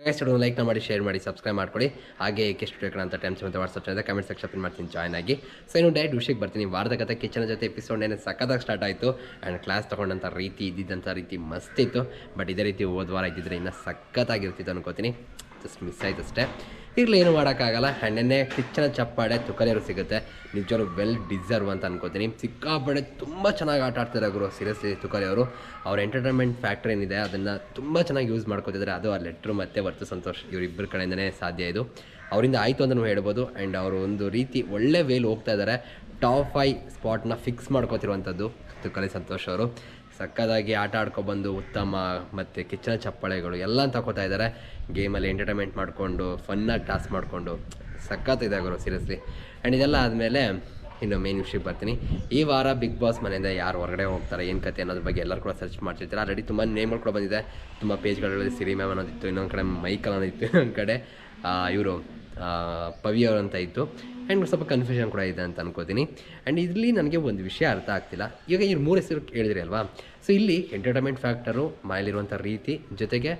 Studio like ಮಾಡಿ share ಮಾಡಿ subscribe ಮಾಡ್ಕೊಳ್ಳಿ ಹಾಗೆ ಕೆಸ್ಟ್ ಬೇಕು ಅಂತ ಟೈಮ್ಸ್ ಮತ್ತು ವಾಟ್ಸಪ್ ಚಾನಲ್ ಕಮೆಂಟ್ ಸೆಕ್ಷನ್ ಮಾಡ್ತೀನಿ ಜಾಯ್ನ್ ಆಗಿ. ಸೊ ಇನ್ನು ಡೈರೆಕ್ಟ್ ವಿಷಯಕ್ಕೆ ಬರ್ತೀನಿ. ವಾರದ ಕತೆ ಕಿಚನ್ ಜೊತೆ ಎಪಿಸೋಡ್ ಏನೇ ಸಕ್ಕತ್ತಾಗಿ ಸ್ಟಾರ್ಟ್ ಆಯಿತು. ಆ್ಯಂಡ್ ಕ್ಲಾಸ್ ತೊಗೊಂಡಂಥ ರೀತಿ ಇದ್ದಿದ್ದಂಥ ರೀತಿ ಮಸ್ತ್ ಇತ್ತು. ಬಟ್ ಇದೇ ರೀತಿ ಹೋದ ವಾರ ಇದ್ದಿದ್ರೆ ಇನ್ನೂ ಸಖತ್ತಾಗಿರ್ತಿತ್ತು ಅನ್ಕೋತೀನಿ. ಜಸ್ಟ್ ಮಿಸ್ ಆಯ್ತು ಅಷ್ಟೇ. ಇರಲಿ, ಏನು ಮಾಡೋಕ್ಕಾಗಲ್ಲ. ಆ್ಯಂಡ್ ಹೆಚ್ಚಿನ ಚಪ್ಪಾಡೆ ತುಕಲೇರು ಸಿಗುತ್ತೆ. ನಿಜವಾಗ್ಲೂ ವೆಲ್ ಡಿಸರ್ವ್ ಅಂತ ಅನ್ಕೋತೀನಿ. ಸಿಕ್ಕಾಪಡೆ ತುಂಬ ಚೆನ್ನಾಗಿ ಆಟ ಆಡ್ತಾರೆ ಗುರು ಸೀರಿಯಸ್ಲಿ ತುಕಲೆ ಅವರು. ಅವ್ರ ಎಂಟರ್ಟೈನ್ಮೆಂಟ್ ಫ್ಯಾಕ್ಟ್ರಿ ಏನಿದೆ, ಅದನ್ನು ತುಂಬ ಚೆನ್ನಾಗಿ ಯೂಸ್ ಮಾಡ್ಕೋತಿದ್ದಾರೆ ಅದು ಆ ಲೆಟ್ರ್ ಮತ್ತು ವರ್ತು ಸಂತೋಷ್ ಇವರಿಬ್ಬರ ಕಡೆಯಿಂದನೇ ಸಾಧ್ಯ ಇದು. ಅವರಿಂದ ಆಯಿತು ಅಂತಲೂ ಹೇಳ್ಬೋದು. ಆ್ಯಂಡ್ ಅವರು ಒಂದು ರೀತಿ ಒಳ್ಳೆ ವೇಲ್ ಹೋಗ್ತಾ ಇದ್ದಾರೆ ಟಾಪ್ ಫೈ ಸ್ಪಾಟ್ನ ಫಿಕ್ಸ್ ಮಾಡ್ಕೋತಿರುವಂಥದ್ದು ತುಕಲೆ ಸಂತೋಷ್ ಅವರು. ಸಕ್ಕದಾಗಿ ಆಟ ಆಡ್ಕೊಬಂದು ಉತ್ತಮ ಮತ್ತು ಕಿಚ್ಚನ ಚಪ್ಪಾಳೆಗಳು ಎಲ್ಲ ತಗೋತಾ ಇದ್ದಾರೆ. ಗೇಮಲ್ಲಿ ಎಂಟರ್ಟೈನ್ಮೆಂಟ್ ಮಾಡಿಕೊಂಡು ಫನ್ನಾಗಿ ಟಾಸ್ ಮಾಡಿಕೊಂಡು. ಸಕ್ಕತ್ತಿದೆ ಗುರು ಸೀರಿಯಸ್ಲಿ ಆ್ಯಂಡ್ ಇದೆಲ್ಲ ಆದಮೇಲೆ ಇನ್ನು ಮೇನ್ ವಿಷಯಕ್ಕೆ ಬರ್ತೀನಿ. ಈ ವಾರ ಬಿಗ್ ಬಾಸ್ ಮನೆಯಿಂದ ಯಾರು ಹೊರಗಡೆ ಹೋಗ್ತಾರೆ, ಏನು ಕತೆ ಅನ್ನೋದ್ರ ಬಗ್ಗೆ ಎಲ್ಲರೂ ಕೂಡ ಸರ್ಚ್ ಮಾಡ್ತಿರ್ತಾರೆ? ಆಲ್ರೆಡಿ ತುಂಬ ನೇಮ್ಗಳು ಕೂಡ ಬಂದಿದೆ. ತುಂಬ ಪೇಜ್ಗಳಲ್ಲಿ ಸಿರಿ ಮ್ಯಾಮ್ ಅನ್ನೋದಿತ್ತು, ಇನ್ನೊಂದು ಕಡೆ ಮೈಕಲ್ ಅನ್ನೋದಿತ್ತು, ಇನ್ನೊಂದು ಕಡೆ ಇವರು. ಪವಿ ಅಂತ ಇತ್ತು ಆ್ಯಂಡ್ ಸ್ವಲ್ಪ ಕನ್ಫ್ಯೂಷನ್ ಕೂಡ ಇದೆ ಅಂತ ಅನ್ಕೋತೀನಿ. ಆ್ಯಂಡ್ ಇಲ್ಲಿ ನನಗೆ ಒಂದು ವಿಷಯ ಅರ್ಥ ಆಗ್ತಿಲ್ಲ. ಈಗ ಇವ್ರು ಮೂರು ಹೆಸರು ಹೇಳಿದ್ರಿ ಅಲ್ವಾ? ಸೊ ಇಲ್ಲಿ ಎಂಟರ್ಟೈನ್ಮೆಂಟ್ ಫ್ಯಾಕ್ಟರು ಮನೇಲಿರುವಂಥ ರೀತಿ, ಜೊತೆಗೆ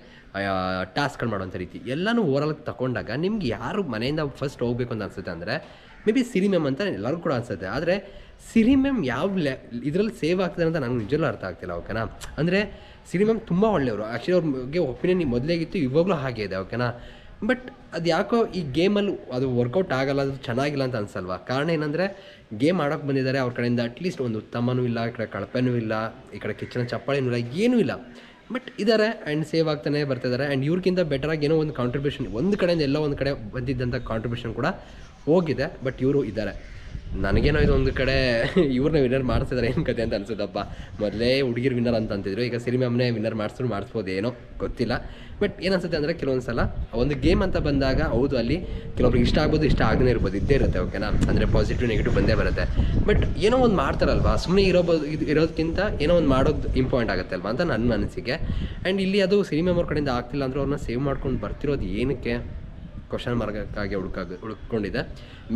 ಟಾಸ್ಕ್ಗಳು ಮಾಡುವಂಥ ರೀತಿ, ಎಲ್ಲನೂ ಓವರಾಲ್ ತಗೊಂಡಾಗ ನಿಮ್ಗೆ ಯಾರು ಮನೆಯಿಂದ ಫಸ್ಟ್ ಹೋಗಬೇಕು ಅಂತ ಅನ್ಸುತ್ತೆ ಅಂದರೆ ಮೇ ಬಿ ಸಿರಿ ಮ್ಯಾಮ್ ಅಂತ ಎಲ್ಲರಿಗೂ ಕೂಡ ಅನ್ಸುತ್ತೆ. ಆದರೆ ಸಿರಿ ಮ್ಯಾಮ್ ಯಾವ ಲೆ ಇದರಲ್ಲಿ ಸೇವ್ ಆಗ್ತದೆ ಅಂತ ನನಗೆ ನಿಜವೂ ಅರ್ಥ ಆಗ್ತಿಲ್ಲ ಓಕೆನಾ ಅಂದರೆ ಸಿರಿ ಮ್ಯಾಮ್ ತುಂಬ ಒಳ್ಳೆಯವರು. ಆ್ಯಕ್ಚುಲಿ ಅವ್ರ ಬಗ್ಗೆ ಒಪಿನಿಯನ್ ಮೊದಲೇಗಿತ್ತು ಇವಾಗಲೂ ಹಾಗೆ ಇದೆ ಓಕೆನಾ ಬಟ್ ಅದು ಯಾಕೋ ಈ ಗೇಮಲ್ಲಿ ಅದು ವರ್ಕೌಟ್ ಆಗಲ್ಲ, ಅದು ಚೆನ್ನಾಗಿಲ್ಲ ಅಂತ ಅನ್ಸಲ್ವಾ? ಕಾರಣ ಏನಂದರೆ, ಗೇಮ್ ಆಡೋಕೆ ಬಂದಿದ್ದಾರೆ, ಅವ್ರ ಕಡೆಯಿಂದ ಅಟ್ಲೀಸ್ಟ್ ಒಂದು ಉತ್ತಮನೂ ಇಲ್ಲ, ಈ ಕಡೆ ಕಳಪೆನೂ ಇಲ್ಲ, ಈ ಕಡೆ ಕಿಚ್ಚನ ಚಪ್ಪಾಳಿನೂ ಇಲ್ಲ, ಏನೂ ಇಲ್ಲ. ಬಟ್ ಇದ್ದಾರೆ ಆ್ಯಂಡ್ ಸೇವ್ ಆಗ್ತಾನೆ ಬರ್ತಿದ್ದಾರೆ ಆ್ಯಂಡ್ ಇವ್ರಿಗಿಂತ ಬೆಟರಾಗಿ ಏನೋ ಒಂದು ಕಾಂಟ್ರಿಬ್ಯೂಷನ್ ಒಂದು ಕಡೆಯಿಂದ ಎಲ್ಲ ಒಂದು ಕಡೆ ಬಂದಿದ್ದಂಥ ಕಾಂಟ್ರಿಬ್ಯೂಷನ್ ಕೂಡ ಹೋಗಿದೆ ಬಟ್ ಇವರು ಇದ್ದಾರೆ. ನನಗೇನೋ ಇದು ಒಂದು ಕಡೆ ಇವ್ರನ್ನ ವಿನ್ನರ್ ಮಾಡಿಸಿದ್ರೆ ಏನು ಕತೆ ಅಂತ ಅನಿಸುತ್ತಪ್ಪ. ಮೊದಲೇ ಹುಡುಗಿರು ವಿನ್ನರ್ ಅಂತ ಅಂತಿದ್ರು, ಈಗ ಸಿರಿ ಮ್ಯಾಮ್ನೇ ವಿನ್ನರ್ ಮಾಡಿಸ್ರು ಮಾಡಿಸ್ಬೋದು ಏನೋ ಗೊತ್ತಿಲ್ಲ ಬಟ್ ಏನನ್ಸುತ್ತೆ ಅಂದರೆ ಕೆಲವೊಂದು ಸಲ ಒಂದು ಗೇಮ್ ಅಂತ ಬಂದಾಗ, ಹೌದು, ಅಲ್ಲಿ ಕೆಲವೊಬ್ರಿಗೆ ಇಷ್ಟ ಆಗ್ಬೋದು, ಇಷ್ಟ ಆಗದೇ ಇರ್ಬೋದು, ಇದ್ದೇ ಇರುತ್ತೆ ಓಕೆನಾ ಅಂದರೆ ಪಾಸಿಟಿವ್ ನೆಗೆಟಿವ್ ಬಂದೇ ಬರುತ್ತೆ. ಬಟ್ ಏನೋ ಒಂದು ಮಾಡ್ತಾರಲ್ವಾ ಸುಮ್ಮನೆ ಇರೋಬೋದು ಇದು ಇರೋದಕ್ಕಿಂತ ಏನೋ ಒಂದು ಮಾಡೋದು ಇಂಪಾರ್ಟೆಂಟ್ ಆಗುತ್ತೆ ಅಲ್ವಾ ಅಂತ ನನ್ನ ಅನಿಸಿಕೆ. ಆ್ಯಂಡ್ ಇಲ್ಲಿ ಅದು ಸಿರಿ ಮ್ಯಾಮ್ ಅವ್ರ ಕಡೆಯಿಂದ ಆಗ್ತಿಲ್ಲ ಅಂದರೆ ಅವ್ರನ್ನ ಸೇವ್ ಮಾಡ್ಕೊಂಡು ಬರ್ತಿರೋದು ಏನಕ್ಕೆ? ಕ್ವಶನ್ ಮಾರ್ಗಕ್ಕಾಗಿ ಹುಡುಕಾಗ ಹುಡುಕೊಂಡಿದೆ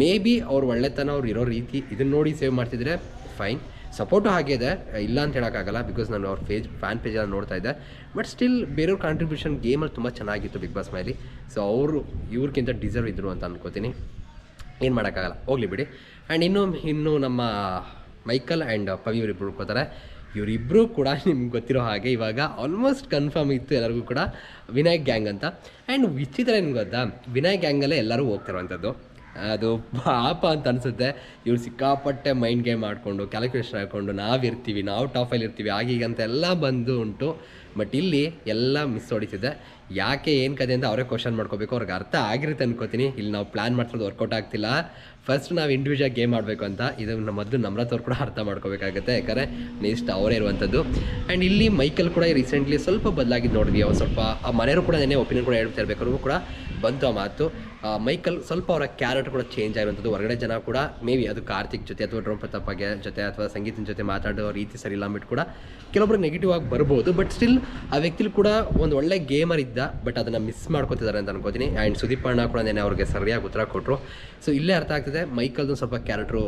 ಮೇ ಬಿ ಅವ್ರ ಒಳ್ಳೆತನ ಅವ್ರು ಇರೋ ರೀತಿ ಇದನ್ನ ನೋಡಿ ಸೇವ್ ಮಾಡ್ತಿದ್ರೆ ಫೈನ್ ಸಪೋರ್ಟು ಹಾಗೆ ಇದೆ. ಇಲ್ಲ ಅಂತ ಹೇಳೋಕ್ಕಾಗಲ್ಲ ಬಿಕಾಸ್ ನಾನು ಅವ್ರ ಪೇಜ್ ಫ್ಯಾನ್ ಪೇಜಲ್ಲಿ ನೋಡ್ತಾ ಇದ್ದೆ. ಬಟ್ ಸ್ಟಿಲ್ ಬೇರೆಯವ್ರ ಕಾಂಟ್ರಿಬ್ಯೂಷನ್ ಗೇಮಲ್ಲಿ ತುಂಬ ಚೆನ್ನಾಗಿತ್ತು ಬಿಗ್ ಬಾಸ್ ಮೈಲಿ ಸೊ ಅವರು ಇವ್ರಿಗಿಂತ ಡಿಸರ್ವ್ ಇದ್ರು ಅಂತ ಅಂದ್ಕೋತೀನಿ ಏನು ಮಾಡೋಕ್ಕಾಗಲ್ಲ ಹೋಗಲಿ ಬಿಡಿ. ಆ್ಯಂಡ್ ಇನ್ನು ಇನ್ನು ನಮ್ಮ ಮೈಕಲ್ ಆ್ಯಂಡ್ ಪವಿ ಇವರಿಬ್ಬರು ಉಳ್ಕೋತಾರೆ ಇವರಿಬ್ಬರು ಕೂಡ ನಿಮ್ಗೆ ಗೊತ್ತಿರೋ ಹಾಗೆ ಇವಾಗ ಆಲ್ಮೋಸ್ಟ್ ಕನ್ಫರ್ಮ್ ಇತ್ತು ಎಲ್ಲರಿಗೂ ಕೂಡ ವಿನಾಯಕ್ ಗ್ಯಾಂಗ್ ಅಂತ. ಆ್ಯಂಡ್ ವಿಚಿತ್ರ ಏನು ಗೊತ್ತಾ? ವಿನಾಯಕ್ ಗ್ಯಾಂಗಲ್ಲೇ ಎಲ್ಲರೂ ಹೋಗ್ತಿರುವಂಥದ್ದು ಅದು ಪಾಪ ಅಂತ ಅನಿಸುತ್ತೆ. ಇವ್ರು ಸಿಕ್ಕಾಪಟ್ಟೆ ಮೈಂಡ್ ಗೇಮ್ ಮಾಡಿಕೊಂಡು ಕ್ಯಾಲ್ಕುಲೇಷನ್ ಹಾಕ್ಕೊಂಡು ನಾವಿರ್ತೀವಿ, ನಾವು ಟಾಪಲ್ಲಿ ಇರ್ತೀವಿ ಆಗೀಗಂತ ಎಲ್ಲ ಬಂದು ಉಂಟು. ಬಟ್ ಇಲ್ಲಿ ಎಲ್ಲ ಮಿಸ್ ಹೊಡಿತಿದೆ. ಯಾಕೆ ಏನು ಕತೆ ಅಂತ ಅವರೇ ಕ್ವಶನ್ ಮಾಡ್ಕೋಬೇಕು, ಅವ್ರಿಗೆ ಅರ್ಥ ಆಗಿರುತ್ತೆ ಅನ್ಕೋತೀನಿ. ಇಲ್ಲಿ ನಾವು ಪ್ಲ್ಯಾನ್ ಮಾಡ್ತಿರೋದು ವರ್ಕೌಟ್ ಆಗ್ತಿಲ್ಲ. ಫಸ್ಟ್ ನಾವು ಇಂಡಿವಿಜುವಲ್ ಗೇಮ್ ಆಡಬೇಕು ಅಂತ ಇದನ್ನು ಮೊದಲು ನಮ್ರತ್ ಅವ್ರು ಕೂಡ ಅರ್ಥ ಮಾಡ್ಕೋಬೇಕಾಗುತ್ತೆ. ಯಾಕಂದರೆ ನೆಕ್ಸ್ಟ್ ಅವರೇ ಇರುವಂಥದ್ದು. ಆ್ಯಂಡ್ ಇಲ್ಲಿ ಮೈಕಲ್ ಕೂಡ ರೀಸೆಂಟ್ಲಿ ಸ್ವಲ್ಪ ಬದಲಾಗಿದ್ದು ನೋಡಿದ್ವಿ. ಅವ್ರು ಸ್ವಲ್ಪ ಆ ಮನೆಯವರು ಕೂಡ ನೆನೆ ಒಪಿನಿಯನ್ ಕೂಡ ಹೇಳ್ತಾ ಇರ್ಬೇಕಾದ್ರು ಕೂಡ ಬಂತು ಆ ಮಾತು. ಮೈಕಲ್ ಸ್ವಲ್ಪ ಅವರ ಕ್ಯಾರೆಕ್ಟರ್ ಕೂಡ ಚೇಂಜ್ ಆಗಿರುವಂಥದ್ದು. ಹೊರಗಡೆ ಜನ ಕೂಡ ಮೇ ಬಿ ಅದು ಕಾರ್ತಿಕ್ ಜೊತೆ ಅಥವಾ ಡ್ರೋನ್ ಬಗ್ಗೆ ಜೊತೆ ಅಥವಾ ಸಂಗೀತನ ಜೊತೆ ಮಾತಾಡೋ ರೀತಿ ಸರಿ ಇಲ್ಲ ಅಂದ್ಬಿಟ್ಟು ಕೂಡ ಕೆಲವೊಬ್ಬರು ನೆಗೆಟಿವ್ ಆಗಿ ಬರ್ಬೋದು. ಬಟ್ ಸ್ಟಿಲ್ ಆ ವ್ಯಕ್ತಿಲಿ ಕೂಡ ಒಂದು ಒಳ್ಳೆ ಗೇಮರ್ ಇದ್ದ ಬಟ್ ಅದನ್ನು ಮಿಸ್ ಮಾಡ್ಕೋತಿದ್ದಾರೆ ಅಂತ ಅನ್ಕೋತೀನಿ. ಆ್ಯಂಡ್ ಸುದೀಪ್ ಅಣ್ಣ ಕೂಡ ನೆನೆ ಅವ್ರಿಗೆ ಸರಿಯಾಗಿ ಉತ್ತರ ಕೊಟ್ಟರು ಸೊ ಇಲ್ಲೇ ಅರ್ಥ ಆಗ್ತದೆ, ಮೈಕಲ್ದು ಸ್ವಲ್ಪ ಕ್ಯಾರೆಕ್ಟ್ರು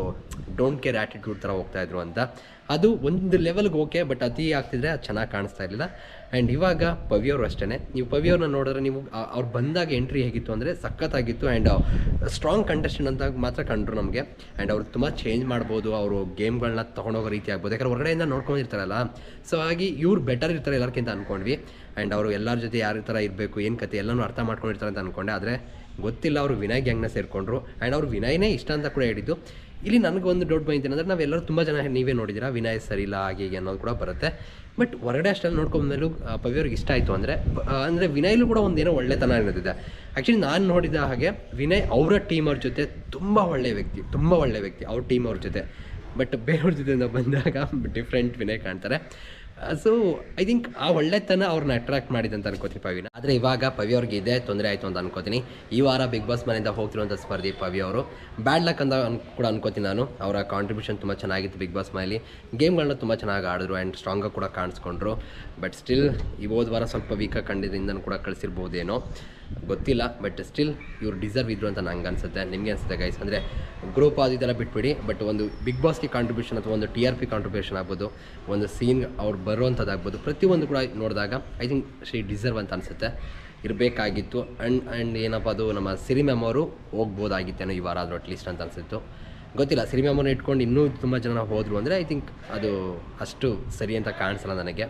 ಡೋಂಟ್ ಕೇರ್ ಆ್ಯಟಿಟ್ಯೂಡ್ ಥರ ಹೋಗ್ತಾಯಿದ್ರು ಅಂತ. ಅದು ಒಂದು ಲೆವೆಲ್ಗೆ ಓಕೆ ಬಟ್ ಅತಿ ಆಗ್ತಿದ್ರೆ ಅದು ಚೆನ್ನಾಗಿ ಕಾಣಿಸ್ತಾ ಇರಲಿಲ್ಲ. ಆ್ಯಂಡ್ ಇವಾಗ ಪವಿಯವರು ಅಷ್ಟೇ ನೀವು ಪವಿಯವ್ರನ್ನ ನೋಡಿದ್ರೆ ನೀವು ಅವ್ರು ಬಂದಾಗ ಎಂಟ್ರಿ ಹೇಗಿತ್ತು ಅಂದರೆ ಸಖತ್ತಾಗಿತ್ತು ಆ್ಯಂಡ್ ಸ್ಟ್ರಾಂಗ್ ಕಂಟೆಸ್ಟೆಂಟ್ ಅಂತ ಮಾತ್ರ ಕಂಡ್ರು ನಮಗೆ. ಆ್ಯಂಡ್ ಅವ್ರು ತುಂಬ ಚೇಂಜ್ ಮಾಡ್ಬೋದು, ಅವರು ಗೇಮ್ಗಳನ್ನ ತೊಗೊಂಡೋಗೋ ರೀತಿ ಆಗ್ಬೋದು. ಯಾಕಂದ್ರೆ ಹೊರಗಡೆಯಿಂದ ನೋಡ್ಕೊಂಡಿರ್ತಾರಲ್ಲ ಸೊ ಹಾಗೆ ಇವ್ರು ಬೆಟರ್ ಇರ್ತಾರೆ ಎಲ್ಲರಿಗಿಂತ ಅಂದ್ಕೊಂಡ್ವಿ ಆ್ಯಂಡ್ ಅವರು ಎಲ್ಲರ ಜೊತೆ ಯಾರ ಥರ ಇರಬೇಕು, ಏನು ಕತೆ ಎಲ್ಲನೂ ಅರ್ಥ ಮಾಡ್ಕೊಂಡಿರ್ತಾರೆ ಅಂತ ಅಂದ್ಕೊಂಡೆ ಆದರೆ ಗೊತ್ತಿಲ್ಲ, ಅವರು ವಿನಯ್ ಗ್ಯಾಂಗ್ನ ಸೇರಿಕೊಂಡ್ರು. ಆ್ಯಂಡ್ ಅವ್ರು ವಿನಯ್ನೇ ಇಷ್ಟ ಅಂತ ಕೂಡ ಹೇಳಿದ್ದು. ಇಲ್ಲಿ ನನಗೆ ಒಂದು ಡೌಟ್ ಬಂದಿತ್ತು ಅಂದರೆ ನಾವೆಲ್ಲರೂ ತುಂಬ ಜನ ನೀವೇ ನೋಡಿದ್ದೀರಾ, ವಿನಯ್ ಸರಿ ಇಲ್ಲ, ಹಾಗೆ ಹೀಗೆ ಅನ್ನೋದು ಕೂಡ ಬರುತ್ತೆ. ಬಟ್ ಹೊರಗಡೆ ಅಷ್ಟಲ್ಲಿ ನೋಡ್ಕೊಂಡ್ಮೇಲೂ ಪವಿ ಅವ್ರಿಗೆ ಇಷ್ಟ ಆಯಿತು ಅಂದರೆ ಅಂದರೆ ವಿನಯ್ಲು ಕೂಡ ಒಂದೇನೋ ಒಳ್ಳೆತನ ಇರೋದಿದೆ ಆ್ಯಕ್ಚುಲಿ ನಾನು ನೋಡಿದ ಹಾಗೆ ವಿನಯ್ ಅವರ ಟೀಮ್ ಜೊತೆ ತುಂಬ ಒಳ್ಳೆಯ ವ್ಯಕ್ತಿ, ತುಂಬ ಒಳ್ಳೆಯ ವ್ಯಕ್ತಿ, ಅವ್ರ ಟೀಮ್ ಅವ್ರ ಜೊತೆ. ಬಟ್ ಬೇರೆಯವ್ರ ಜೊತೆಯಿಂದ ಬಂದಾಗ ಡಿಫ್ರೆಂಟ್ ವಿನಯ್ ಕಾಣ್ತಾರೆ. ಸೊ ಐ ಥಿಂಕ್ ಆ ಒಳ್ಳೆತನ ಅವ್ರನ್ನ ಅಟ್ರಾಕ್ಟ್ ಮಾಡಿದೆ ಅಂತ ಅನ್ಕೋತೀನಿ ಪವಿನ. ಆದರೆ ಇವಾಗ ಪವಿ ಅವ್ರಿಗೆ ಇದೆ, ತೊಂದರೆ ಆಯಿತು ಅಂತ ಅನ್ಕೋತೀನಿ. ಈ ವಾರ ಬಿಗ್ ಬಾಸ್ ಮನೆಯಿಂದ ಹೋಗ್ತಿರುವಂಥ ಸ್ಪರ್ಧಿ ಪವಿ ಅವರು. ಬ್ಯಾಡ್ ಲಕ್ ಅಂತ ಕೂಡ ಅನ್ಕೋತೀನಿ ನಾನು. ಅವರ ಕಾಂಟ್ರಿಬ್ಯೂಷನ್ ತುಂಬ ಚೆನ್ನಾಗಿತ್ತು ಬಿಗ್ ಬಾಸ್ ಮನೇಲಿ ಗೇಮ್ಗಳನ್ನ ತುಂಬ ಚೆನ್ನಾಗಿ ಆಡಿದ್ರು ಆ್ಯಂಡ್ ಸ್ಟ್ರಾಂಗಾಗಿ ಕೂಡ ಕಾಣಿಸ್ಕೊಂಡ್ರು. ಬಟ್ ಸ್ಟಿಲ್ ಈ ಹೋದ ವಾರ ಸ್ವಲ್ಪ ವೀಕಾಗಿ ಕಂಡಿದ್ದರಿಂದ ಕೂಡ ಕಳಿಸಿರ್ಬೋದೇನೋ. ಗೊತ್ತಿಲ್ಲ ಬಟ್ ಸ್ಟಿಲ್ ಇವ್ರು ಡಿಸರ್ವ್ ಇದ್ರು ಅಂತ ನಂಗೆ ಅನ್ಸುತ್ತೆ, ನಿಮಗೆ ಅನ್ಸುತ್ತೆ ಗೈಸ್ ಅಂದರೆ ಗ್ರೂಪ್ ಅದು ಇದೆಲ್ಲ ಬಿಟ್ಬಿಡಿ ಬಟ್ ಒಂದು ಬಿಗ್ ಬಾಸ್ಗೆ ಕಾಂಟ್ರಿಬ್ಯೂಷನ್ ಅಥವಾ ಒಂದು ಟಿ ಆರ್ ಪಿ ಕಾಂಟ್ರಿಬ್ಯೂಷನ್ ಆಗ್ಬೋದು, ಒಂದು ಸೀನ್ ಅವ್ರು ಬರುವಂಥದ್ದಾಗ್ಬೋದು ಪ್ರತಿಯೊಂದು ಕೂಡ ನೋಡಿದಾಗ ಐ ಥಿಂಕ್ ಶ್ರೀ ಡಿಸರ್ವ್ ಅಂತ ಅನಿಸುತ್ತೆ. ಇರಬೇಕಾಗಿತ್ತು ಆ್ಯಂಡ್ ಆ್ಯಂಡ್ ಏನಪ್ಪ ಅದು ನಮ್ಮ ಸಿರಿ ಮ್ಯಾಮ್ ಅವರು ಹೋಗ್ಬೋದಾಗಿತ್ತೇನೋ ಈ ವಾರ ಆದರೂ ಅಟ್ಲೀಸ್ಟ್ ಅಂತ ಅನಿಸಿತ್ತು. ಗೊತ್ತಿಲ್ಲ ಸಿರಿ ಮ್ಯಾಮ್ ಅವ್ರನ್ನ ಇಟ್ಕೊಂಡು ಇನ್ನೂ ತುಂಬ ಜನ ಹೋದರು ಅಂದರೆ ಐ ಥಿಂಕ್ ಅದು ಅಷ್ಟು ಸರಿ ಅಂತ ಕಾಣಿಸಲ್ಲ ನನಗೆ.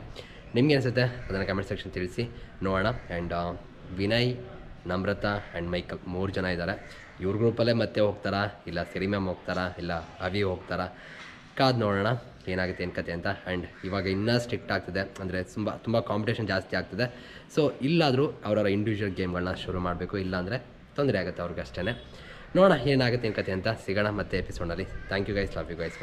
ನಿಮಗೆ ಅನಿಸುತ್ತೆ? ಅದನ್ನು ಕಮೆಂಟ್ ಸೆಕ್ಷನ್ ತಿಳಿಸಿ, ನೋಡೋಣ and Vinay, Namrata and Michael ಮೂರು ಜನ ಇದ್ದಾರೆ. ಇವ್ರ ಗ್ರೂಪಲ್ಲೇ ಮತ್ತೆ ಹೋಗ್ತಾರಾ? ಇಲ್ಲ ಸಿರಿ ಮ್ಯಾಮ್ ಹೋಗ್ತಾರಾ? ಇಲ್ಲ ಅವಿ ಹೋಗ್ತಾರಾ? ಕಾದು ನೋಡೋಣ, ಏನಾಗುತ್ತೆ, ಏನು ಕತೆ ಅಂತ. ಆ್ಯಂಡ್ ಇವಾಗ ಇನ್ನೂ ಸ್ಟ್ರಿಕ್ಟ್ ಆಗ್ತಿದೆ. ಅಂದರೆ ತುಂಬ ತುಂಬ ಕಾಂಪಿಟೇಷನ್ ಜಾಸ್ತಿ ಆಗ್ತಿದೆ. ಸೊ ಇಲ್ಲಾದರೂ ಅವರವರ ಇಂಡಿವಿಜುವಲ್ ಗೇಮ್ಗಳನ್ನ ಶುರು ಮಾಡಬೇಕು. ಇಲ್ಲಾಂದರೆ ತೊಂದರೆ ಆಗುತ್ತೆ ಅವ್ರಿಗೆ ಅಷ್ಟೇ ನೋಡೋಣ, ಏನಾಗುತ್ತೆ, ಏನು ಕತೆ ಅಂತ ಸಿಗೋಣ ಮತ್ತೆ ಎಪಿಸೋಡಲ್ಲಿ thank you guys love you guys